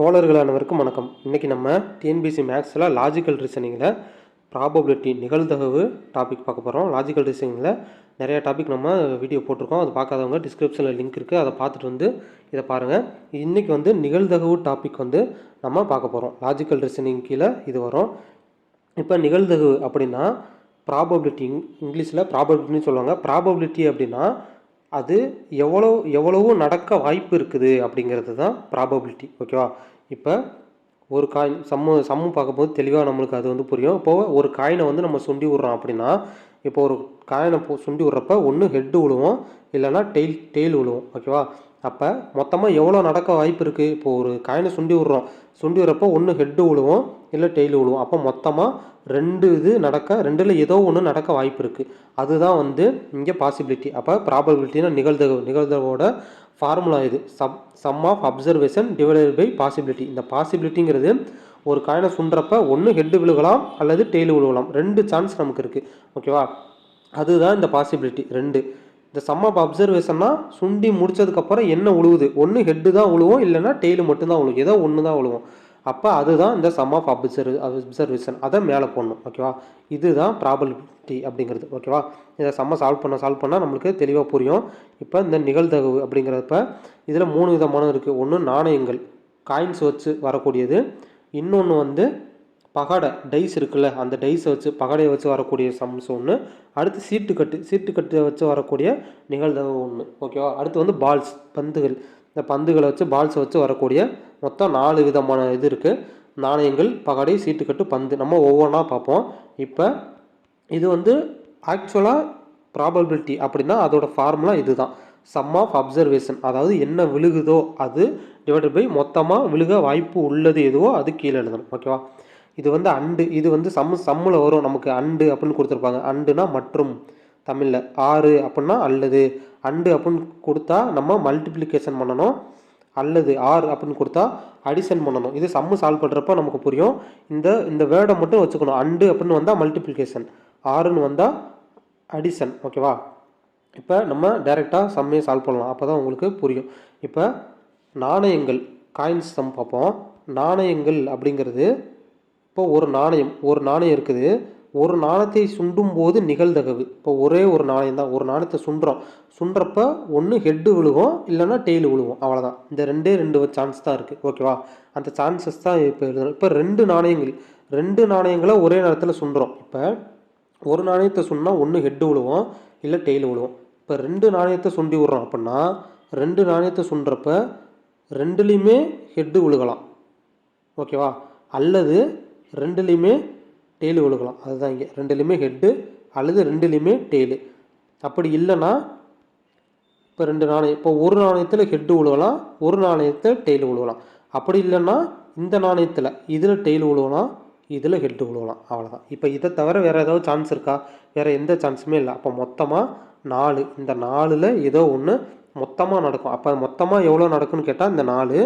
தோழர்களானவருக்கும் வணக்கம். இன்றைக்கி நம்ம டிஎன்பிசி மேக்ஸில் லாஜிக்கல் ரீசனிங்கில் ப்ராபபிலிட்டி நிகழ்தகவு டாபிக் பார்க்க போகிறோம் லாஜிக்கல் ரீசனிங்கில் நிறைய டாபிக் நம்ம வீடியோ போட்டிருக்கோம். அது பார்க்காதவங்க டிஸ்கிரிப்ஷனில் லிங்க் இருக்குது அதை பார்த்துட்டு வந்து இதை பாருங்கள் இன்றைக்கி வந்து நிகழ்தகவு டாபிக் வந்து நம்ம பார்க்க போகிறோம் லாஜிக்கல் ரீசனிங் கீழே இது வரும். இப்போ நிகழ்தகவு அப்படின்னா ப்ராபபிலிட்டி இங்கிலீஷில் ப்ராபபிலிட்டின்னு சொல்லுவாங்க. ப்ராபபிலிட்டி அப்படின்னா அது எவ்வளோ எவ்வளவோ நடக்க வாய்ப்பு இருக்குது அப்படிங்கிறது தான் ப்ராபபிலிட்டி ஓகேவா இப்போ ஒரு காயின் சம்மு சம்மு பார்க்கும்போது தெளிவாக நம்மளுக்கு அது வந்து புரியும். இப்போது ஒரு காயினை வந்து நம்ம சுண்டி விட்றோம் அப்படின்னா இப்போ ஒரு காயினை போ சுண்டி விட்றப்ப ஒன்று ஹெட்டு விழுவோம் இல்லைன்னா டெய்ல் டெய்ல் விழுவோம் ஓகேவா அப்போ மொத்தமாக எவ்வளோ நடக்க வாய்ப்பு இருக்குது இப்போது ஒரு காயினை சுண்டி விட்றோம். சுண்டி விட்றப்போ ஒன்று ஹெட்டு விழுவோம் இல்லை டெய்லி விழுவோம். அப்போ மொத்தமாக ரெண்டு இது நடக்க ரெண்டில் ஏதோ ஒன்று நடக்க வாய்ப்பு இருக்குது அதுதான் வந்து இங்கே பாசிபிலிட்டி அப்போ ப்ராபபிலிட்டினா நிகழ்தகவு. நிகழ்தகவோட ஃபார்முலா இது. Sum sum of observation divided by possibility இந்த பாசிபிலிட்டிங்கிறது ஒரு காயினை சுண்டுறப்ப ஒன்று ஹெட்டு விழுகலாம் அல்லது டெய்லி விழுகலாம். ரெண்டு சான்ஸ் நமக்கு இருக்குது ஓகேவா அதுதான் இந்த பாசிபிலிட்டி ரெண்டு. இந்த சம் ஆஃப் அப்சர்வேஷன்னா சுண்டி முடிச்சதுக்கப்புறம் என்ன உழுவுது? ஒன்று ஹெட்டு தான் உழுவும் இல்லைன்னா டெய்லு மட்டும்தான் உழுவும். ஏதோ ஒன்று தான் உழுவும். அப்போ அதுதான் இந்த சம் ஆஃப் அப்சர்வ் அப்சர்வேஷன் அதை மேலே போடணும் ஓகேவா இதுதான் ப்ராபபிலிட்டி அப்படிங்கிறது ஓகேவா இதை சம்மை சால்வ் பண்ண சால்வ் பண்ணால் நம்மளுக்கு தெளிவாக புரியும். இப்போ இந்த நிகழ்தகவு அப்படிங்கிறப்ப இதில் மூணு விதமான இருக்குது ஒன்று நாணயங்கள் காயின்ஸ் வச்சு வரக்கூடியது. இன்னொன்று வந்து பகடை டைஸ் இருக்குல்ல அந்த டைஸை வச்சு பகடையை வச்சு வரக்கூடிய சம்ஸ் ஒன்று அடுத்து சீட்டுக்கட்டு சீட்டுக்கட்டை வச்சு வரக்கூடிய நிகழ்தகவு ஒன்று ஓகேவா அடுத்து வந்து பால்ஸ் பந்துகள். இந்த பந்துகளை வச்சு பால்ஸை வச்சு வரக்கூடிய மொத்தம் நாலு விதமான இது இருக்குது நாணயங்கள் பகடை சீட்டுக்கட்டு பந்து. நம்ம ஒவ்வொன்றா பார்ப்போம். இப்போ இது வந்து ஆக்சுவலாக ப்ராபபிலிட்டி அப்படின்னா அதோட ஃபார்முலா இதுதான். சம் ஆஃப் அப்சர்வேஷன் அதாவது என்ன விழுகுதோ அது டிவைடட் பை மொத்தமாக விழுக வாய்ப்பு உள்ளது எதுவோ அது கீழே எழுதணும். ஓகேவா இது வந்து அண்டு. இது வந்து சம் சம்மில் வரும். நமக்கு அண்டு அப்படின்னு கொடுத்துருப்பாங்க. அண்டுனா மற்றும் தமிழில். ஆறு அப்படின்னா அல்லது. அண்டு அப்படின்னு கொடுத்தா நம்ம மல்டிப்ளிகேஷன் பண்ணணும். அல்லது ஆர் அப்படின்னு கொடுத்தா அடிஷன் பண்ணணும். இது சம்மு சால்வ் பண்ணுறப்ப நமக்கு புரியும். இந்த இந்த வேர்டை மட்டும் வச்சுக்கணும். அண்டு அப்படின்னு வந்தால் மல்டிப்ளிகேஷன் ஆறுன்னு வந்தால் அடிஷன் ஓகேவா இப்போ நம்ம டைரெக்டாக சம்மையை சால்வ் பண்ணலாம். அப்போ தான் உங்களுக்கு புரியும். இப்போ நாணயங்கள் காயின்ஸ் சம் பார்ப்போம். நாணயங்கள் அப்படிங்கிறது இப்போ ஒரு நாணயம் ஒரு நாணயம் இருக்குது. ஒரு நாணயத்தை சுண்டும் போது நிகழ்தகவு. இப்போ ஒரே ஒரு நாணயம் தான். ஒரு நாணயத்தை சுண்டுறோம். சுண்டுறப்ப ஒன்று ஹெட்டு விழுகும் இல்லைன்னா டெய்லு விழுகும். அவ்வளோதான் இந்த ரெண்டே ரெண்டு சான்ஸ் தான் இருக்குது ஓகேவா அந்த சான்சஸ் தான் இப்போ எழுதணும் இப்போ ரெண்டு நாணயங்கள். ரெண்டு நாணயங்களை ஒரே நேரத்தில் சுண்டுறோம். இப்போ ஒரு நாணயத்தை சொன்னால் ஒன்று ஹெட்டு விழுவோம் இல்லை டெய்லு விழுவோம். இப்போ ரெண்டு நாணயத்தை சுண்டி விட்றோம் அப்படின்னா ரெண்டு நாணயத்தை சுண்டுறப்ப ரெண்டுலேயுமே ஹெட்டு விழுகலாம். ஓகேவா அல்லது ரெண்டுலேயுமே டெய்லு விழுகலாம். அதுதான் இங்கே. ரெண்டுலேயுமே ஹெட்டு அல்லது ரெண்டுலேயுமே டெய்லு அப்படி இல்லைன்னா இப்போ ரெண்டு நாணயம் இப்போ ஒரு நாணயத்தில் ஹெட்டு விழுகலாம் ஒரு நாணயத்தில் டெய்லு விழுகலாம். அப்படி இல்லைன்னா இந்த நாணயத்தில் இதில் டெய்லு விழுகலாம் இதில் ஹெட்டு விழுகலாம். அவ்வளோதான் இப்போ இதை தவிர வேறு ஏதாவது சான்ஸ் இருக்கா? வேறு எந்த சான்ஸுமே இல்லை. அப்போ மொத்தமாக நாலு. இந்த நாலில் ஏதோ ஒன்று மொத்தமாக நடக்கும். அப்போ மொத்தமாக எவ்வளோ நடக்கும்னு கேட்டால் இந்த நாலு.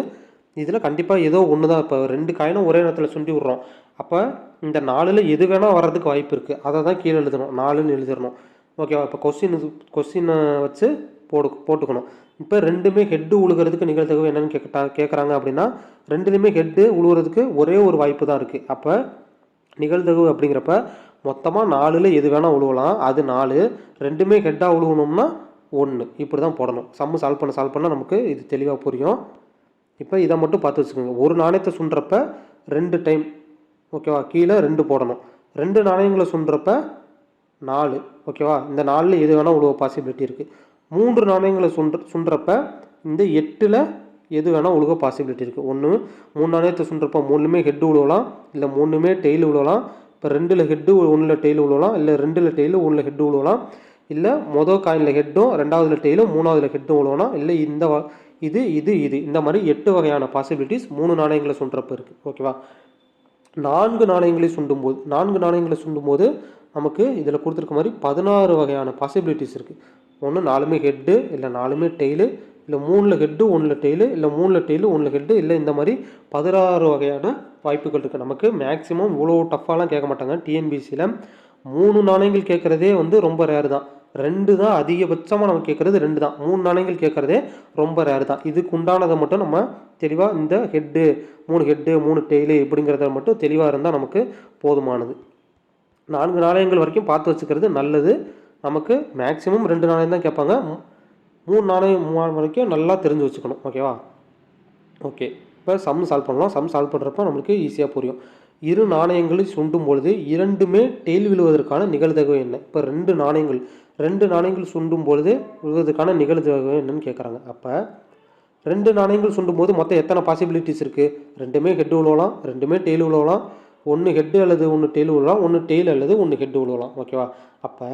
இதில் கண்டிப்பாக ஏதோ ஒன்று தான் இப்போ ரெண்டு காயினும் ஒரே நேரத்தில் சுண்டி விட்றோம். அப்போ இந்த நாலில் எது வேணால் வர்றதுக்கு வாய்ப்பு இருக்குது அதை தான் கீழே எழுதணும். நாலுன்னு எழுதிடணும். ஓகேவா இப்போ கொஸ்டின் கொஸ்டினை வச்சு போடு போட்டுக்கணும். இப்போ ரெண்டுமே ஹெட்டு உழுகிறதுக்கு நிகழ்த்தகவு என்னென்னு கேட்டா கேட்குறாங்க அப்படின்னா ரெண்டுலேயுமே ஹெட்டு உழுவுறதுக்கு ஒரே ஒரு வாய்ப்பு தான் இருக்குது அப்போ நிகழ்தகவு அப்படிங்கிறப்ப மொத்தமாக நாலில் எது வேணால் உழுவலாம். அது நாலு. ரெண்டுமே ஹெட்டாக உழுவணும்னா ஒன்று இப்படி தான் போடணும். சம்மு சால்வ் பண்ண சால்வ் பண்ணால் நமக்கு இது தெளிவாக புரியும். இப்போ இதை மட்டும் பார்த்து வச்சுக்கோங்க. ஒரு நாணயத்தை சுண்டுறப்ப ரெண்டு டைம் ஓகேவா? கீழே ரெண்டு போடணும். ரெண்டு நாணயங்களை சுண்டுறப்ப நாலு. ஓகேவா? இந்த நாலில் எது வேணால் உழுவ பாசிபிலிட்டி இருக்குது மூன்று நாணயங்களை சுண்டு சுண்டுறப்ப இந்த எட்டில் எது வேணால் உழுக பாசிபிலிட்டி இருக்குது ஒன்று மூணு நாணயத்தை சுண்டுறப்ப மூணுமே ஹெட்டு உழுவலாம். இல்லை மூணுமே டெய்ல் உழுவலாம். இப்போ ரெண்டில் ஹெட்டு ஒன்றில் டெய்ல் உழுவலாம். இல்லை ரெண்டில் டெய்லு ஒன்றில் ஹெட்டு உழுவலாம். இல்லை மொதல் காயினில் ஹெட்டும் ரெண்டாவதுல டெய்லும் மூணாவதுல ஹெட்டும் விழுவலாம் இல்லை இந்த வ- இது இது இது. இந்த மாதிரி எட்டு வகையான பாசிபிலிட்டிஸ் மூணு நாணயங்களை சுண்டுறப்ப இருக்குது ஓகேவா? நான்கு நாணயங்களை சுண்டும் போது நான்கு நாணயங்களை சுண்டும்போது நமக்கு இதில் கொடுத்துருக்க மாதிரி பதினாறு வகையான பாசிபிலிட்டிஸ் இருக்குது ஒன்று நாலுமே ஹெட்டு இல்லை நாலுமே டெய்லு இல்லை மூணில் ஹெட்டு ஒன்றில் டெய்லு இல்லை மூணில் டெய்லு ஒன்றில் ஹெட்டு இல்லை இந்த மாதிரி பதினாறு வகையான வாய்ப்புகள் இருக்குது நமக்கு மேக்ஸிமம் இவ்வளோ டஃப்பாலாம் கேட்க மாட்டாங்க. டிஎன்பிசியில் மூணு நாணயங்கள் கேட்குறதே வந்து ரொம்ப ரேர் தான். ரெண்டு தான் அதிகபட்சமாக நம்ம கேட்குறது ரெண்டு தான் மூணு நாணயங்கள் கேட்குறதே ரொம்ப ரேர் தான். இதுக்கு உண்டானதை மட்டும் நம்ம தெளிவாக இந்த ஹெட்டு மூணு ஹெட்டு மூணு டெய்லு இப்படிங்கிறத மட்டும் தெளிவாக இருந்தால் நமக்கு போதுமானது. நான்கு நாணயங்கள் வரைக்கும் பார்த்து வச்சுக்கிறது நல்லது. நமக்கு மேக்ஸிமம் ரெண்டு நாணயம் தான் கேட்பாங்க. மூணு நாணயம் மூணு வரைக்கும் நல்லா தெரிஞ்சு வச்சுக்கணும். ஓகேவா ஓகே இப்போ சம் சால்வ் பண்ணலாம். சம் சால்வ் பண்ணுறப்ப நம்மளுக்கு ஈஸியாக புரியும். இரு நாணயங்களை சுண்டும் பொழுது இரண்டுமே டெய்ல் விழுவதற்கான நிகழ்தகவு என்ன? இப்போ ரெண்டு நாணயங்கள். ரெண்டு நாணயங்கள் சுண்டும் பொழுது விழுவதற்கான நிகழ்தகவு என்னன்னு கேட்குறாங்க அப்போ ரெண்டு நாணயங்கள் சுண்டும் போது மொத்தம் எத்தனை பாசிபிலிட்டிஸ் இருக்குது ரெண்டுமே ஹெட் விழுவலாம் ரெண்டுமே டெய்ல் விழுவலாம். ஒன்று ஹெட்டு அல்லது ஒன்று டெய்ல் விழுவலாம் ஒன்று டெய்ல் அல்லது ஒன்று ஹெட் விழுவலாம். ஓகேவா அப்போ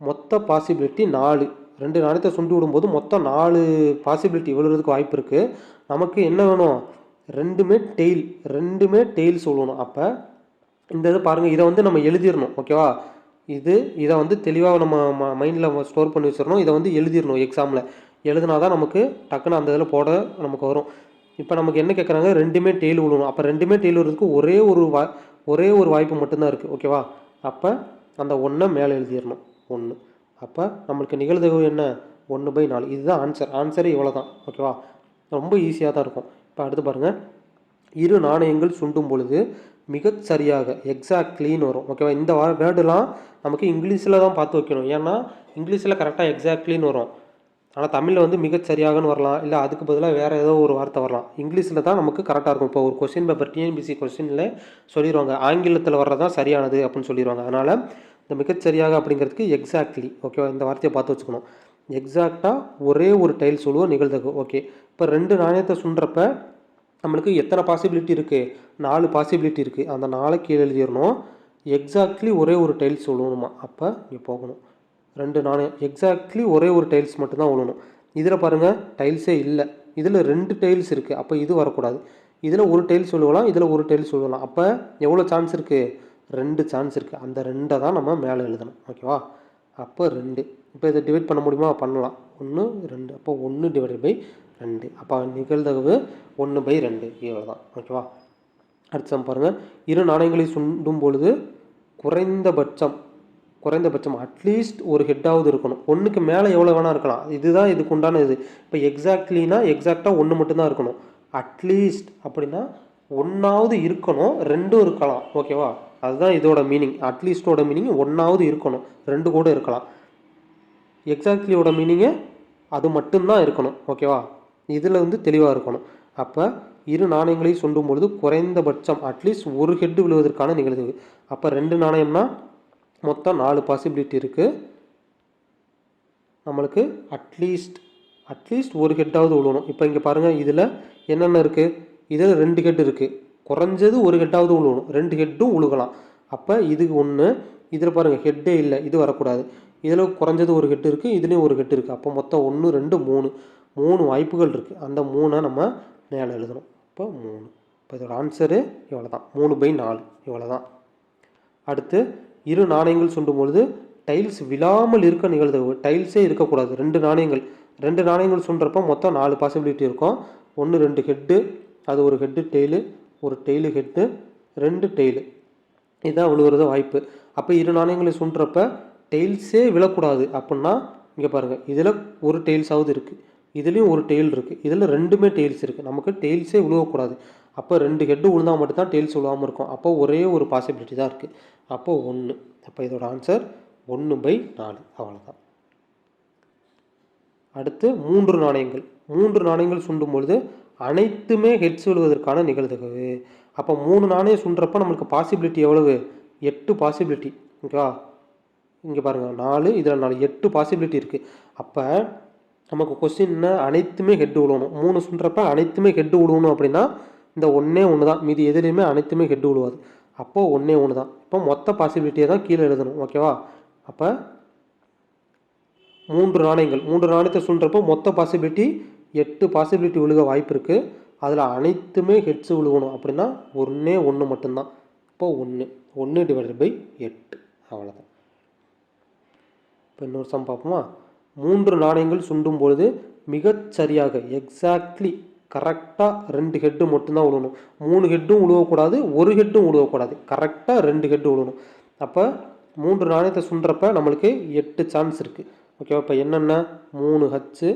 மொத்த பாசிபிலிட்டி நாலு. ரெண்டு நாணயத்தை சுண்டு விடும்போது மொத்தம் நாலு பாசிபிலிட்டி விழுறதுக்கு வாய்ப்பு இருக்குது நமக்கு என்ன வேணும்? ரெண்டுமே டெய்ல் ரெண்டுமே டெய்ல் சொல்லணும் அப்போ இந்த இது பாருங்கள் இதை வந்து நம்ம எழுதிடணும் ஓகேவா இது இதை வந்து தெளிவாக நம்ம மைண்டில் ஸ்டோர் பண்ணி வச்சிடணும் இதை வந்து எழுதிடணும் எக்ஸாமில் எழுதினா தான் நமக்கு டக்குன்னு அந்த இதில் போட நமக்கு வரும். இப்போ நமக்கு என்ன கேட்குறாங்க ரெண்டுமே டெய்ல் விழுணும் அப்போ ரெண்டுமே டெய்ல் விழுறதுக்கு ஒரே ஒரு வா ஒரே ஒரு வாய்ப்பு மட்டும்தான் இருக்குது ஓகேவா அப்போ அந்த ஒன்றை மேலே எழுதிடணும் ஒன்று அப்போ நம்மளுக்கு நிகழ்தகவு என்ன? ஒன்று பை நாலு. இதுதான் ஆன்சர் ஆன்சரே இவ்வளோ தான் ஓகேவா ரொம்ப ஈஸியாக தான் இருக்கும். இப்போ அடுத்து பாருங்கள் இரு நாணயங்கள் சுண்டும் பொழுது மிகச் சரியாக எக்ஸாக்ட்லின்னு வரும். ஓகேவா இந்த வேர்டுலாம் நமக்கு இங்கிலீஷில் தான் பார்த்து வைக்கணும். ஏன்னா இங்கிலீஷில் கரெக்டாக எக்ஸாக்ட்லின்னு வரும். ஆனால் தமிழில் வந்து மிகச் சரியாகன்னு வரலாம். இல்லை அதுக்கு பதிலாக வேறு ஏதோ ஒரு வார்த்தை வரலாம். இங்கிலீஷில் தான் நமக்கு கரெக்டாக இருக்கும். இப்போ ஒரு கொஸ்டின் பேப்பர் டிஎன்பிசி கொஸ்டினில் சொல்லிடுவாங்க ஆங்கிலத்தில் வர்றதான் சரியானது அப்படின்னு சொல்லிடுவாங்க அதனால் இந்த மிகச்சரியாக அப்படிங்கிறதுக்கு எக்ஸாக்ட்லி ஓகேவா இந்த வார்த்தையை பார்த்து வச்சுக்கணும். எக்ஸாக்டாக ஒரே ஒரு டைல் சொல்லுவோம் நிகழ்தகவு. ஓகே இப்போ ரெண்டு நாணயத்தை சுண்டுறப்ப நம்மளுக்கு எத்தனை பாசிபிலிட்டி இருக்குது நாலு பாசிபிலிட்டி இருக்குது அந்த நாளை கீழே எழுதிடணும். எக்ஸாக்ட்லி ஒரே ஒரு டைல்ஸ் விழுணுமா அப்போ இங்கே போகணும். ரெண்டு நாணயம் எக்ஸாக்ட்லி ஒரே ஒரு டைல்ஸ் மட்டும்தான் விழுணும் இதில் பாருங்கள் டைல்ஸே இல்லை. இதில் ரெண்டு டைல்ஸ் இருக்குது அப்போ இது வரக்கூடாது. இதில் ஒரு டைல்ஸ் விழுவலாம் இதில் ஒரு டைல்ஸ் சொல்லலாம் அப்போ எவ்வளோ சான்ஸ் இருக்குது ரெண்டு சான்ஸ் இருக்குது அந்த ரெண்டை தான் நம்ம மேலே எழுதணும். ஓகேவா அப்போ ரெண்டு. இப்போ இதை டிவைட் பண்ண முடியுமா? பண்ணலாம். ஒன்று ரெண்டு. அப்போ ஒன்று டிவைடட் பை ரெண்டு. அப்போ நிகழ்தகவு ஒன்று பை ரெண்டு. இவ்வளோ தான் ஓகேவா அடுத்த சம் பாருங்கள் இரு நாணயங்களை சுண்டும் பொழுது குறைந்தபட்சம் குறைந்தபட்சம் அட்லீஸ்ட் ஒரு ஹெட்டாவது இருக்கணும். ஒன்றுக்கு மேலே எவ்வளோ வேணால் இருக்கலாம். இதுதான் இதுக்கு உண்டான இது. இப்போ எக்ஸாக்ட்லினா எக்ஸாக்டாக ஒன்று மட்டும்தான் இருக்கணும். அட்லீஸ்ட் அப்படின்னா ஒன்றாவது இருக்கணும் ரெண்டும் இருக்கலாம். ஓகேவா அதுதான் இதோட மீனிங் அட்லீஸ்டோட மீனிங் ஒன்றாவது இருக்கணும் ரெண்டு கூட இருக்கலாம். எக்ஸாக்ட்லியோட மீனிங்கு அது மட்டும்தான் இருக்கணும். ஓகேவா இதில் வந்து தெளிவாக இருக்கணும். அப்போ இரு நாணயங்களை சொல்லும் பொழுது குறைந்தபட்சம் அட்லீஸ்ட் ஒரு ஹெட்டு விழுவதற்கான நிகழ்வு. அப்போ ரெண்டு நாணயம்னா மொத்தம் நாலு பாசிபிலிட்டி இருக்குது நம்மளுக்கு அட்லீஸ்ட் அட்லீஸ்ட் ஒரு ஹெட்டாவது விழுணும் இப்போ இங்கே பாருங்கள் இதில் என்னென்ன இருக்குது இதில் ரெண்டு ஹெட் இருக்குது குறைஞ்சது ஒரு ஹெட்டாவது விழுவணும். ரெண்டு ஹெட்டும் உழுகலாம் அப்போ இதுக்கு ஒன்று இதில் பாருங்கள் ஹெட்டே இல்லை இது வரக்கூடாது. இதில் குறைஞ்சது ஒரு ஹெட் இருக்குது இதுலேயும் ஒரு ஹெட் இருக்குது அப்போ மொத்தம் ஒன்று ரெண்டு மூணு. மூணு வாய்ப்புகள் இருக்குது அந்த மூணை நம்ம மேலே எழுதணும். இப்போ மூணு. இப்போ இதோட ஆன்சரு இவ்வளோ தான் மூணு பை நாலு. இவ்வளோ தான் அடுத்து இரு நாணயங்கள் சுண்டும் பொழுது டைல்ஸ் விழாமல் இருக்க நிகழ்தகவு டைல்ஸே இருக்கக்கூடாது. ரெண்டு நாணயங்கள். ரெண்டு நாணயங்கள் சுண்டுறப்போ மொத்தம் நாலு பாசிபிலிட்டி இருக்கும். ஒன்று ரெண்டு ஹெட்டு அது ஒரு ஹெட்டு டெய்லு ஒரு டெய்லு ஹெட்டு ரெண்டு டெய்லு இதுதான் விழுகிறது வாய்ப்பு. அப்போ இரு நாணயங்களை சுண்டுறப்ப டெய்ல்ஸே விழக்கூடாது அப்படின்னா இங்கே பாருங்கள் இதில் ஒரு டெய்ல்ஸாவது இருக்குது இதுலேயும் ஒரு டெய்ல் இருக்குது இதில் ரெண்டுமே டெய்ல்ஸ் இருக்குது நமக்கு டெய்ல்ஸே விழுவக்கூடாது அப்போ ரெண்டு ஹெட்டு விழுந்தால் மட்டும்தான் டெய்ல்ஸ் விழுவாமல் இருக்கும். அப்போ ஒரே ஒரு பாசிபிலிட்டி தான் இருக்குது அப்போ ஒன்று அப்போ இதோட ஆன்சர் ஒன்று பை நாலு. அவ்வளோதான் அடுத்து மூன்று நாணயங்கள். மூன்று நாணயங்கள் சுண்டும் பொழுது அனைத்துமே ஹெட்ஸ் விழுவதற்கான நிகழ்தகவு. அப்போ மூணு நாணயம் சுண்டுறப்ப நம்மளுக்கு பாசிபிலிட்டி எவ்வளவு? எட்டு பாசிபிலிட்டி ஓகேவா இங்கே பாருங்கள் நாலு இதில் நாலு. எட்டு பாசிபிலிட்டி இருக்குது அப்போ நமக்கு கொஸ்டின்னா அனைத்துமே ஹெட்டு விழுவணும். மூணு சொல்கிறப்ப அனைத்துமே ஹெட்டு விழுவணும் அப்படின்னா இந்த ஒன்றே ஒன்று தான் மீதி எதுலேயுமே அனைத்துமே ஹெட்டு விழுவாது. அப்போது ஒன்றே ஒன்று தான் இப்போ மொத்த பாசிபிலிட்டியை தான் கீழே எழுதணும். ஓகேவா அப்போ மூன்று நாணயங்கள். மூன்று நாணயத்தை சொல்கிறப்போ மொத்த பாசிபிலிட்டி எட்டு பாசிபிலிட்டி விழுக வாய்ப்பு இருக்குது அதில் அனைத்துமே ஹெட்ஸு விழுகணும் அப்படின்னா ஒன்றே ஒன்று மட்டும்தான். இப்போ ஒன்று ஒன்று டிவைடட் பை எட்டு. அவ்வளோதான் இப்போ இன்னொரு சம் பார்ப்போமா? மூன்று நாணயங்கள் சுண்டும் பொழுது மிகச்சரியாக எக்ஸாக்ட்லி கரெக்டாக ரெண்டு ஹெட்டு மட்டும்தான் விழுவணும் மூணு ஹெட்டும் விழுவக்கூடாது ஒரு ஹெட்டும் விழுவக்கூடாது கரெக்டாக ரெண்டு ஹெட்டு விழுணும் அப்போ மூன்று நாணயத்தை சுண்டுறப்ப நம்மளுக்கு எட்டு சான்ஸ் இருக்குது ஓகேவா இப்போ என்னென்ன? மூணு ஹச்சு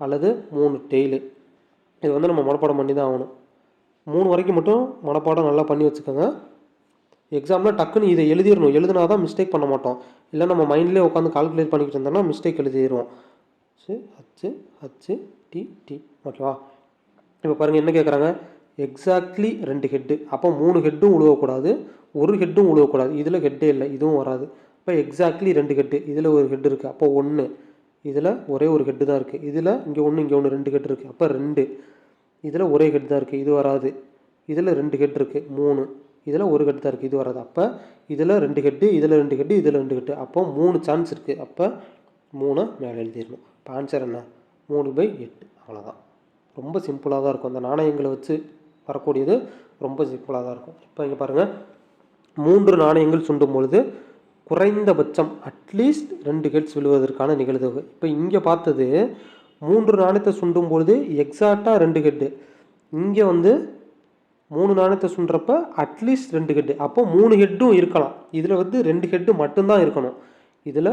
அல்லது மூணு டெய்லு இது வந்து நம்ம மனப்பாடம் பண்ணி தான் ஆகணும். மூணு வரைக்கும் மட்டும் மனப்பாடம் நல்லா பண்ணி வச்சுக்கோங்க. எக்ஸாமில் டக்குன்னு இதை எழுதிடணும் எழுதுனா தான் மிஸ்டேக் பண்ண மாட்டோம். இல்லை நம்ம மைண்ட்லேயே உட்காந்து கால்குலேட் பண்ணிக்கிட்டு இருந்தோம்னா மிஸ்டேக் எழுதிடுவோம் சரி ஹச்சு ஹச்சு டி டி. ஓகேவா இப்போ பாருங்கள் என்ன கேட்குறாங்க எக்ஸாக்ட்லி ரெண்டு ஹெட்டு அப்போ மூணு ஹெட்டும் உழுவக்கூடாது. ஒரு ஹெட்டும் உழுவக்கூடாது. இதில் ஹெட்டே இல்லை. இதுவும் வராது. இப்போ எக்ஸாக்ட்லி ரெண்டு ஹெட்டு இதில் ஒரு ஹெட் இருக்குது அப்போ ஒன்று இதில் ஒரே ஒரு ஹெட்டு தான் இருக்குது இதில் இங்கே ஒன்று இங்கே ஒன்று ரெண்டு ஹெட் இருக்குது அப்போ ரெண்டு. இதில் ஒரே ஹெட் தான் இருக்குது இது வராது. இதில் ரெண்டு ஹெட் இருக்குது மூணு. இதில் ஒரு ஹெட் தான் இருக்குது. இது வராது அப்போ இதில் ரெண்டு ஹெட்டு இதில் ரெண்டு ஹெட்டு இதில் ரெண்டு ஹெட்டு அப்போ மூணு சான்ஸ் இருக்குது அப்போ மூணு மேலே எழுதிடணும். இப்போ ஆன்சர் என்ன? மூணு பை எட்டு. அவ்வளோதான் ரொம்ப சிம்பிளாக தான் இருக்கும். அந்த நாணயங்களை வச்சு வரக்கூடியது ரொம்ப சிம்பிளாக தான் இருக்கும். இப்போ இங்கே பாருங்கள் மூன்று நாணயங்கள் சுண்டும் பொழுது குறைந்தபட்சம் அட்லீஸ்ட் ரெண்டு ஹெட்ஸ் விழுவதற்கான நிகழ்தகவு. இப்போ இங்கே பார்த்தது மூன்று நாணயத்தை சுண்டும் பொழுது எக்ஸாக்டாக ரெண்டு ஹெட்டு இங்கே வந்து மூணு நாணயத்தை சுண்டுறப்ப அட்லீஸ்ட் ரெண்டு ஹெட்டு அப்போ மூணு ஹெட்டும் இருக்கலாம். இதில் வந்து ரெண்டு ஹெட்டு மட்டும்தான் இருக்கணும். இதில்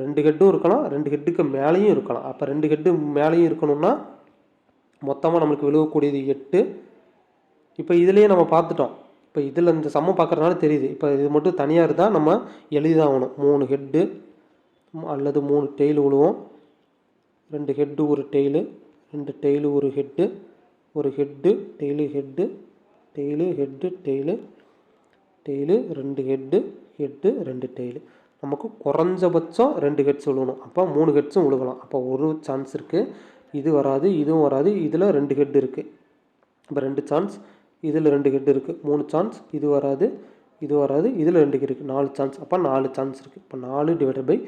ரெண்டு ஹெட்டும் இருக்கலாம் ரெண்டு ஹெட்டுக்கு மேலேயும் இருக்கலாம். அப்போ ரெண்டு ஹெட்டு மேலேயும் இருக்கணும்னா மொத்தமாக நம்மளுக்கு விழுவக்கூடியது எட்டு. இப்போ இதுலேயே நம்ம பார்த்துட்டோம். இப்போ இதில் இந்த சம்மம் பார்க்குறதுனால தெரியுது. இப்போ இது மட்டும் தனியாக இருந்தால் நம்ம எளிதாகணும். மூணு ஹெட்டு அல்லது மூணு டெய்லு விழுவோம். ரெண்டு ஹெட்டு ஒரு டெய்லு ரெண்டு டெய்லு ஒரு ஹெட்டு ஒரு head tail head tail head tail tail ரெண்டு ஹெட்டு ஹெட்டு ரெண்டு டெய்லு நமக்கு குறைஞ்சபட்சம் ரெண்டு ஹெட்ஸ் விழுகணும். அப்போ மூணு ஹெட்ஸும் விழுகலாம். அப்போ ஒரு சான்ஸ் இருக்குது இது வராது இதுவும் வராது இதில் ரெண்டு ஹெட் இருக்குது இப்போ ரெண்டு சான்ஸ் இதில் ரெண்டு ஹெட் இருக்குது மூணு சான்ஸ் இது வராது இது வராது இதில் ரெண்டு இருக்குது நாலு சான்ஸ் அப்போ நாலு சான்ஸ் இருக்குது இப்போ நாலு டிவைடட் பை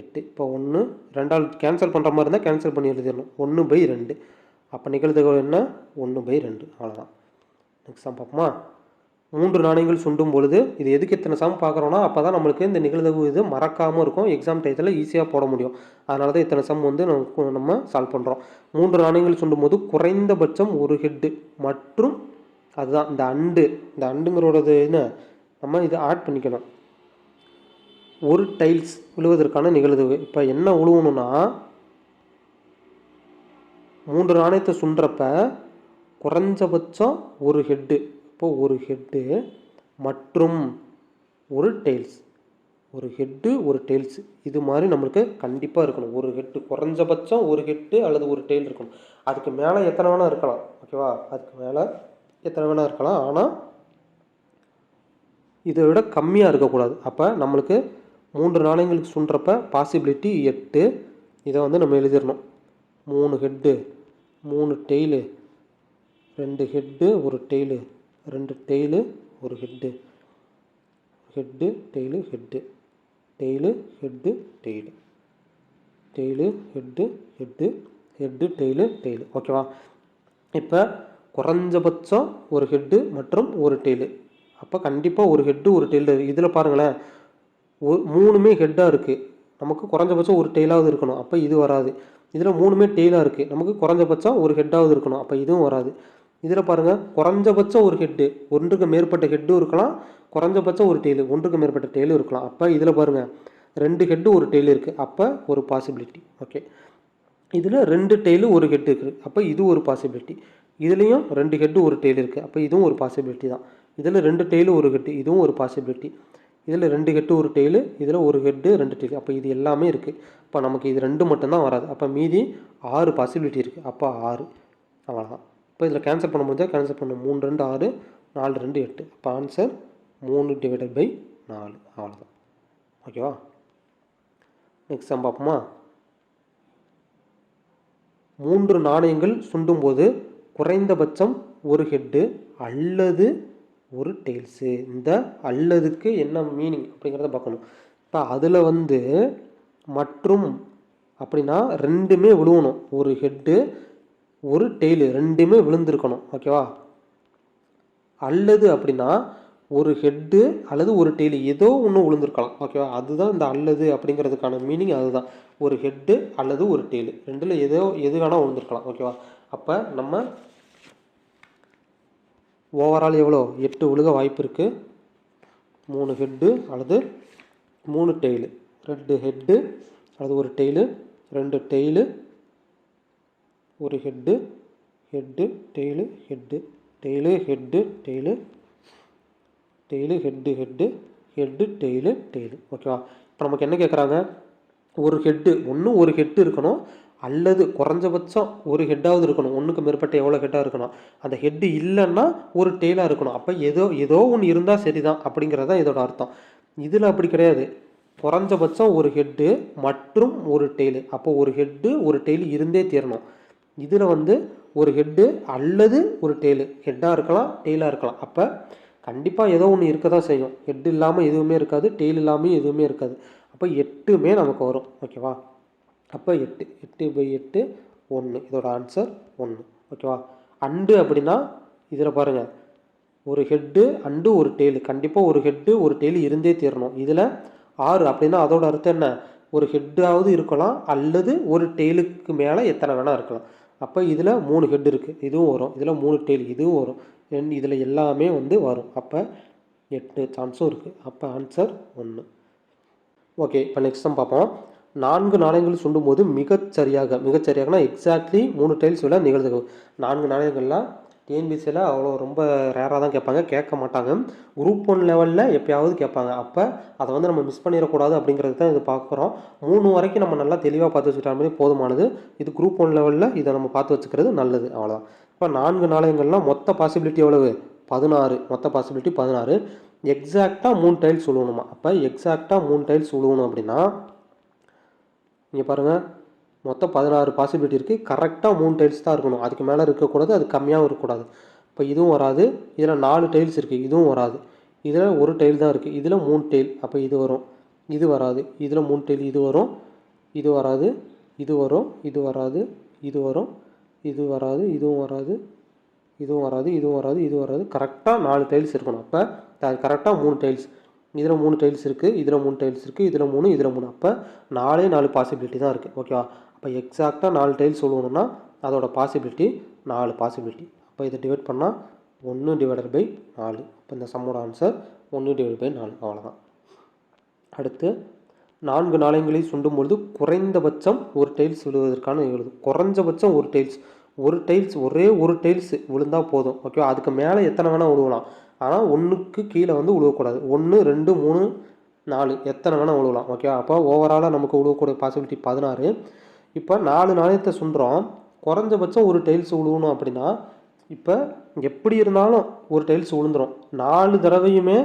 எட்டு. இப்போ ஒன்று ரெண்டாள் கேன்சல் பண்ணுற மாதிரி இருந்தால் கேன்சல் பண்ணி எழுதிடணும். ஒன்று பை ரெண்டு. அப்போ நிகழ்த்துகள் என்ன? ஒன்று பை ரெண்டு. அவ்வளோதான் நெக்ஸ்ட் சம் பார்ப்போமா மூன்று நாணயங்கள் சுண்டும் பொழுது இது எதுக்கு இத்தனை சம் பார்க்குறோன்னா அப்போ தான் நம்மளுக்கு இந்த நிகழ்தவு இது மறக்காமல் இருக்கும். எக்ஸாம் டயத்தில் ஈஸியாக போட முடியும். அதனால தான் இத்தனை சம் வந்து நமக்கு நம்ம சால்வ் பண்ணுறோம் மூன்று நாணயங்கள் சுண்டும் போது குறைந்தபட்சம் ஒரு ஹெட்டு மற்றும் அதுதான் இந்த அண்டு. இந்த அண்டுங்கிறோடது என்ன? நம்ம இதை ஆட் பண்ணிக்கணும். ஒரு டைல்ஸ் விழுவதற்கான நிகழ்தவு இப்போ என்ன உழுவணும்னா மூன்று நாணயத்தை சுண்டுறப்ப குறைஞ்சபட்சம் ஒரு ஹெட்டு இப்போது ஒரு ஹெட்டு மற்றும் ஒரு டெய்ல்ஸ் ஒரு ஹெட்டு ஒரு டெய்ல்ஸ் இது மாதிரி நம்மளுக்கு கண்டிப்பாக இருக்கணும். ஒரு ஹெட்டு குறைஞ்சபட்சம் ஒரு ஹெட்டு அல்லது ஒரு டெய்ல் இருக்கணும். அதுக்கு மேலே எத்தனை வேணால் இருக்கலாம். ஓகேவா அதுக்கு மேலே எத்தனை வேணால் இருக்கலாம். ஆனால் இதை விட கம்மியாக இருக்கக்கூடாது. அப்போ நம்மளுக்கு மூன்று நாணயங்களுக்கு சுண்டுறப்ப பாசிபிலிட்டி எட்டு. இதை வந்து நம்ம எழுதிடணும். மூணு ஹெட்டு மூணு டெய்லு ரெண்டு ஹெட்டு ஒரு டெய்லு. ரெண்டு டெய்லு ஒரு head. Head tail head. Tail head tail. Tail head head. Head tail tail. ஓகேவா? இப்போ குறைஞ்சபட்சம் ஒரு ஹெட்டு மற்றும் ஒரு டெய்லு. அப்போ கண்டிப்பாக ஒரு ஹெட்டு ஒரு டெய்லு. இதில் பாருங்களேன் ஒரு மூணுமே ஹெட்டாக இருக்குது நமக்கு குறைஞ்சபட்சம் ஒரு டெய்லாவது இருக்கணும். அப்போ இது வராது. இதில் மூணுமே டெய்லாக இருக்குது நமக்கு குறைஞ்சபட்சம் ஒரு ஹெட்டாவது இருக்கணும். அப்போ இதுவும் வராது. இதில் பாருங்கள் குறைஞ்சபட்சம் ஒரு ஹெட்டு ஒன்றுக்கு மேற்பட்ட ஹெட்டும் இருக்கலாம் குறைஞ்சபட்சம் ஒரு டெய்லு ஒன்றுக்கு மேற்பட்ட டெய்லும் இருக்கலாம். அப்போ இதில் பாருங்கள் ரெண்டு ஹெட்டு ஒரு டெய்லு இருக்குது அப்போ ஒரு பாசிபிலிட்டி ஓகே இதில் ரெண்டு டெய்லு ஒரு ஹெட் இருக்குது அப்போ இது ஒரு பாசிபிலிட்டி இதுலேயும் ரெண்டு ஹெட்டு ஒரு டெய்லு இருக்குது அப்போ இதுவும் ஒரு பாசிபிலிட்டி தான். இதில் ரெண்டு டெய்லு ஒரு ஹெட்டு இதுவும் ஒரு பாசிபிலிட்டி இதில் ரெண்டு ஹெட்டு ஒரு டெய்லு இதில் ஒரு ஹெட்டு ரெண்டு டெய்லு அப்போ இது எல்லாமே இருக்குது அப்போ நமக்கு இது ரெண்டு மட்டும்தான் வராது. அப்போ மீதி ஆறு பாசிபிலிட்டி இருக்குது அப்போ ஆறு. அவ்வளோதான் இப்போ இதில் கேன்சல் பண்ண முடிஞ்சால் கேன்சல் பண்ண. மூணு ரெண்டு ஆறு நாலு ரெண்டு எட்டு. அப்போ ஆன்சர் மூணு டிவைடட் பை நாலு. அவ்வளோதான் ஓகேவா நெக்ஸ்ட் சம் பார்ப்போமா? மூன்று நாணயங்கள் சுண்டும்போது குறைந்தபட்சம் ஒரு ஹெட்டு அல்லது ஒரு டெய்ல்ஸு இந்த அல்லதுக்கு என்ன மீனிங் அப்படிங்கிறத பார்க்கணும். இப்போ அதில் வந்து மற்றும் அப்படின்னா ரெண்டுமே விழுவணும். ஒரு ஹெட்டு ஒரு டெய்லு ரெண்டுமே விழுந்திருக்கணும் ஓகேவா அல்லது அப்படின்னா ஒரு ஹெட்டு அல்லது ஒரு டெய்லு ஏதோ ஒன்று விழுந்திருக்கலாம் ஓகேவா அதுதான் இந்த அல்லது அப்படிங்கிறதுக்கான மீனிங் அதுதான். ஒரு ஹெட்டு அல்லது ஒரு டெய்லு ரெண்டில் ஏதோ எது வேணால் விழுந்திருக்கலாம் ஓகேவா அப்போ நம்ம ஓவரால் எவ்வளோ? எட்டு விழுக வாய்ப்பு இருக்குது மூணு ஹெட்டு அல்லது மூணு டெய்லு ரெண்டு ஹெட்டு அல்லது ஒரு டெய்லு ரெண்டு டெய்லு ஒரு head head tail head tail head tail tail head head head tail tail ஓகேவா? இப்போ நமக்கு என்ன கேட்குறாங்க ஒரு ஹெட்டு ஒன்று ஒரு ஹெட்டு இருக்கணும் அல்லது குறைஞ்சபட்சம் ஒரு ஹெட்டாவது இருக்கணும். ஒன்றுக்கு மேற்பட்ட எவ்வளோ ஹெட்டாக இருக்கணும்? அந்த ஹெட்டு இல்லைன்னா ஒரு டெய்லாக இருக்கணும். அப்போ ஏதோ ஏதோ ஒன்று இருந்தால் சரி தான் அப்படிங்கிறது தான் இதோட அர்த்தம். இதில் அப்படி கிடையாது. குறைஞ்சபட்சம் ஒரு ஹெட்டு மற்றும் ஒரு டெய்லு அப்போ ஒரு ஹெட்டு ஒரு டெய்லு இருந்தே தீரணும். இதில் வந்து ஒரு ஹெட்டு அல்லது ஒரு டெய்லு ஹெட்டாக இருக்கலாம் டெய்லாக இருக்கலாம். அப்போ கண்டிப்பாக ஏதோ ஒன்று இருக்க தான் செய்யும். ஹெட் இல்லாமல் எதுவுமே இருக்காது டெய்ல் இல்லாமல் எதுவுமே இருக்காது. அப்போ எட்டுமே நமக்கு வரும். ஓகேவா அப்போ எட்டு எட்டு பை எட்டு ஒன்று இதோட ஆன்சர் ஒன்று ஓகேவா அண்டு அப்படின்னா இதில் பாருங்கள் ஒரு ஹெட்டு அண்டு ஒரு டெய்லு கண்டிப்பாக ஒரு ஹெட்டு ஒரு டெய்லு இருந்தே தீரணும். இதில் ஆறு அப்படின்னா அதோட அர்த்தம் என்ன? ஒரு ஹெட்டாவது இருக்கலாம் அல்லது ஒரு டெய்லுக்கு மேலே எத்தனை வேணால் இருக்கலாம். அப்போ இதில் மூணு ஹெட் இருக்குது இதுவும் வரும். இதில் மூணு டெய்ல் இதுவும் வரும். ரெண்டு இதில் எல்லாமே வந்து வரும். அப்போ எட்டு சான்ஸும் இருக்குது அப்போ ஆன்சர் ஒன்று ஓகே இப்போ நெக்ஸ்ட் தான் பார்ப்போம். நான்கு நாணயங்கள் சுண்டும் போது மிகச்சரியாக மிகச்சரியாகனா எக்ஸாக்ட்லி மூணு டைல்ஸ் விட நிகழ்ந்து நான்கு நாணயங்கள்லாம் டிஎன்பிசியில் அவ்வளோ ரொம்ப ரேராக தான் கேட்பாங்க. கேட்க மாட்டாங்க. குரூப் ஒன் லெவலில் எப்பயாவது கேட்பாங்க. அப்போ அதை வந்து நம்ம மிஸ் பண்ணிடக்கூடாது அப்படிங்கிறது தான் இது பார்க்குறோம். மூணு வரைக்கும் நம்ம நல்லா தெளிவாக பார்த்து வச்சுக்கிட்டாலுமே போதுமானது. இது குரூப் ஒன் லெவலில் இதை நம்ம பார்த்து வச்சுக்கிறது நல்லது. அவ்வளோதான் இப்போ நான்கு நாளையங்கள்லாம் மொத்த பாசிபிலிட்டி எவ்வளவு? பதினாறு. மொத்த பாசிபிலிட்டி பதினாறு. எக்ஸாக்டாக மூணு டைல்ஸ் உழுவணுமா? அப்போ எக்ஸாக்டாக மூணு டைல்ஸ் உழுவணும் அப்படின்னா இங்கே பாருங்கள் மொத்தம் பதினாறு பாசிபிலிட்டி இருக்குது கரெக்டாக மூணு டைல்ஸ் தான் இருக்கணும். அதுக்கு மேலே இருக்கக்கூடாது அது கம்மியாகவும் இருக்கக்கூடாது. இப்போ இதுவும் வராது. இதில் நாலு டைல்ஸ் இருக்குது இதுவும் வராது. இதில் ஒரு டைல் தான் இருக்குது இதில் மூணு டைல் அப்போ இது வரும். இது வராது. இதில் மூணு டைல் இது வரும். இது வராது. இது வரும். இது வராது. இது வரும். இது வராது. இதுவும் வராது. இதுவும் வராது. இதுவும் வராது. இது வராது. கரெக்டாக நாலு டைல்ஸ் இருக்கணும். அப்போ கரெக்டாக மூணு டைல்ஸ் இதில் மூணு டைல்ஸ் இருக்குது இதில் மூணு டைல்ஸ் இருக்குது இதில் மூணு இதில் மூணு. அப்போ நாலே நாலு பாசிபிலிட்டி தான் இருக்குது ஓகேவா அப்போ எக்ஸாக்டாக நாலு டைல்ஸ் சொல்லணும்னா அதோட பாசிபிலிட்டி நாலு பாசிபிலிட்டி அப்போ இதை டிவைட் பண்ணால் ஒன்று டிவைடட் பை நாலு. இப்போ இந்த சம்மோட ஆன்சர் ஒன்று டிவைட் பை நாலு. அவ்வளோதான் அடுத்து நான்கு நாணயங்களை சுண்டும் பொழுது குறைந்தபட்சம் ஒரு டைல்ஸ் விழுவதற்கான எழுது. குறைஞ்சபட்சம் ஒரு டைல்ஸ் ஒரு டைல்ஸ் ஒரே ஒரு டைல்ஸ் விழுந்தால் போதும். ஓகேவா அதுக்கு மேலே எத்தனை வேணால் விழுவலாம் ஆனால் ஒன்றுக்கு கீழே வந்து விழுவக்கூடாது ஒன்று ரெண்டு மூணு நாலு. எத்தனை வேணால் விழுவலாம் ஓகேவா அப்போ ஓவராலாக நமக்கு விழுவக்கூடிய பாசிபிலிட்டி பதினாறு. இப்போ நாலு நாணயத்தை சுண்டுறோம். குறைஞ்சபட்சம் ஒரு டைல்ஸ் உழுவணும் அப்படின்னா இப்போ எப்படி இருந்தாலும் ஒரு டைல்ஸ் விழுந்துடும் நாலு தடவையுமே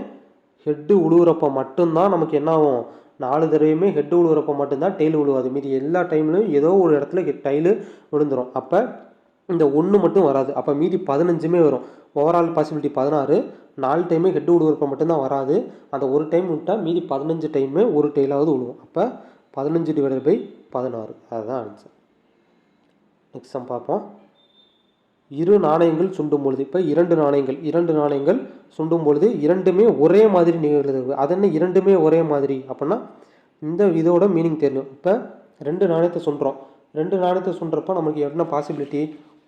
ஹெட்டு உழுவுறப்ப மட்டும்தான் நமக்கு என்ன ஆகும்? நாலு தடவையுமே ஹெட்டு உழுவுறப்ப மட்டும்தான் டெய்ல் விழுவாது மீதி எல்லா டைம்லையும் ஏதோ ஒரு இடத்துல டைலு விழுந்துடும் அப்போ இந்த ஒன்று மட்டும் வராது. அப்போ மீதி பதினஞ்சுமே வரும். ஓவரால் பாசிபிலிட்டி பதினாறு. நாலு டைமே ஹெட்டு விழுவுறப்ப மட்டும்தான் வராது. அந்த ஒரு டைம் விட்டால் மீதி பதினஞ்சு டைமே ஒரு டைலாவது விழுவும் அப்போ பதினஞ்சு டிவைடட் பை பதினாறு. அதுதான் ஆன்சர் நெக்ஸ்ட் நம்ம பார்ப்போம். இரு நாணயங்கள் சுண்டும் பொழுது. இப்போ இரண்டு நாணயங்கள் இரண்டு நாணயங்கள் சுண்டும் பொழுது இரண்டுமே ஒரே மாதிரி நிகழ்கிறது. அது என்ன? இரண்டுமே ஒரே மாதிரி. அப்படின்னா இந்த இதோட மீனிங் தெரியும். இப்போ ரெண்டு நாணயத்தை சுண்டுறோம். ரெண்டு நாணயத்தை சுண்டுறப்ப நமக்கு என்ன பாசிபிலிட்டி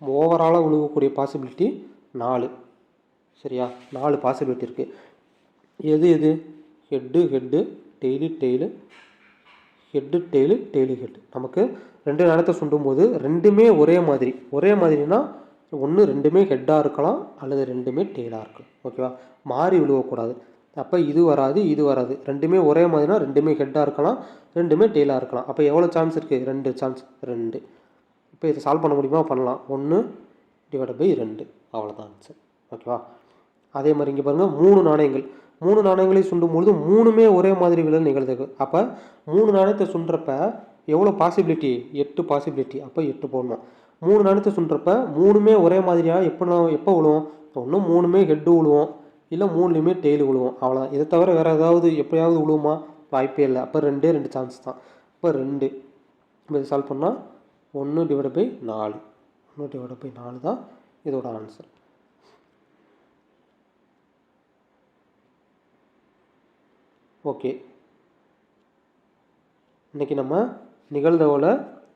ஓவராலாக உழுவக்கூடிய பாசிபிலிட்டி நாலு. சரியா? நாலு பாசிபிலிட்டி இருக்குது எது எது? Head head tail tail head tail tail head. நமக்கு ரெண்டு நாணயத்தை சுண்டும் போது ரெண்டுமே ஒரே மாதிரி. ஒரே மாதிரினா ஒன்று ரெண்டுமே ஹெட்டாக இருக்கலாம் அல்லது ரெண்டுமே டெய்லாக இருக்கலாம். ஓகேவா? மாறி விழுவக்கூடாது. அப்போ இது வராது இது வராது. ரெண்டுமே ஒரே மாதிரினா ரெண்டுமே ஹெட்டாக இருக்கலாம் ரெண்டுமே டெய்லாக இருக்கலாம். அப்போ எவ்வளோ சான்ஸ் இருக்குது ரெண்டு சான்ஸ் ரெண்டு. இப்போ இதை சால்வ் பண்ண முடியுமா? பண்ணலாம். ஒன்று டிவைட் பை ரெண்டு. அவ்வளோதான் ஆன்சர் ஓகேவா? அதே மாதிரி இங்கே பாருங்கள் மூணு நாணயங்கள். மூணு நாணயங்களை சுண்டும் பொழுது மூணுமே ஒரே மாதிரி விழ நிகழ்ந்தது. அப்போ மூணு நாணயத்தை சுண்டுறப்ப எவ்வளோ பாசிபிலிட்டி எட்டு பாசிபிலிட்டி அப்போ எட்டு போடணும். மூணு நாணயத்தை சுண்டுறப்ப மூணுமே ஒரே மாதிரியாக எப்போ நான் எப்போ விழுவோம் ஒன்று மூணுமே ஹெட்டு விழுவோம் இல்லை மூணுலேயுமே டெய்லு விழுவோம் அவ்வளோ இதை தவிர வேறு ஏதாவது எப்போயாவது விழுவுமா வாய்ப்பே இல்லை. அப்போ ரெண்டே ரெண்டு சான்ஸ் தான். இப்போ ரெண்டு. இப்போ இதை சால்வ் பண்ணால் ஒன்று டிவைட் பை நாலு. ஒன்று டிவைட் பை நாலு தான் இதோட ஆன்சர் ஓகே. இன்றைக்கி நம்ம நிகழ்தகவில்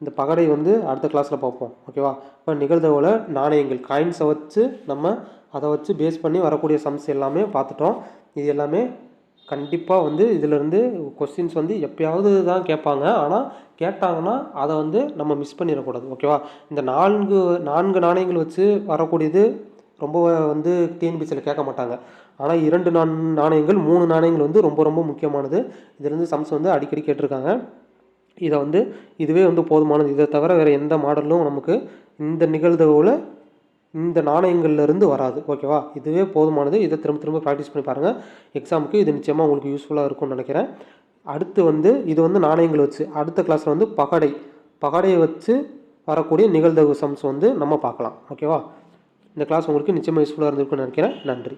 இந்த பகடை வந்து அடுத்த கிளாஸில் பார்ப்போம். ஓகேவா இப்போ நிகழ்தகவில் நாணயங்கள் காயின்ஸை வச்சு நம்ம அதை வச்சு பேஸ் பண்ணி வரக்கூடிய சம்ஸ் எல்லாமே பார்த்துட்டோம். இது எல்லாமே கண்டிப்பாக வந்து இதிலேருந்து கொஸ்டின்ஸ் வந்து எப்பயாவது தான் கேட்பாங்க. ஆனால் கேட்டாங்கன்னா அதை வந்து நம்ம மிஸ் பண்ணிடக்கூடாது. ஓகேவா இந்த நான்கு நான்கு நாணயங்கள் வச்சு வரக்கூடியது ரொம்ப வந்து டிஎன்பிசியில் கேட்க மாட்டாங்க. ஆனால் இரண்டு நான் நாணயங்கள் மூணு நாணயங்கள் வந்து ரொம்ப ரொம்ப முக்கியமானது. இதுலேருந்து சம்ஸ் வந்து அடிக்கடி கேட்டிருக்காங்க. இதை வந்து இதுவே வந்து போதுமானது. இதை தவிர வேறு எந்த மாடலும் நமக்கு இந்த நிகழ்தகவில் இந்த நாணயங்கள்லேருந்து வராது. ஓகேவா? இதுவே போதுமானது. இதை திரும்ப திரும்ப ப்ராக்டிஸ் பண்ணி பாருங்கள் எக்ஸாமுக்கு இது நிச்சயமாக உங்களுக்கு யூஸ்ஃபுல்லாக இருக்கும்னு நினைக்கிறேன். அடுத்து வந்து இது வந்து நாணயங்கள் வச்சு அடுத்த கிளாஸில் வந்து பகடை. பகடையை வச்சு வரக்கூடிய நிகழ்தகவு சம்ஸ் வந்து நம்ம பார்க்கலாம். ஓகேவா? இந்த கிளாஸ் உங்களுக்கு நிச்சயமாக யூஸ்ஃபுல்லாக இருந்திருக்கும்னு நினைக்கிறேன். நன்றி.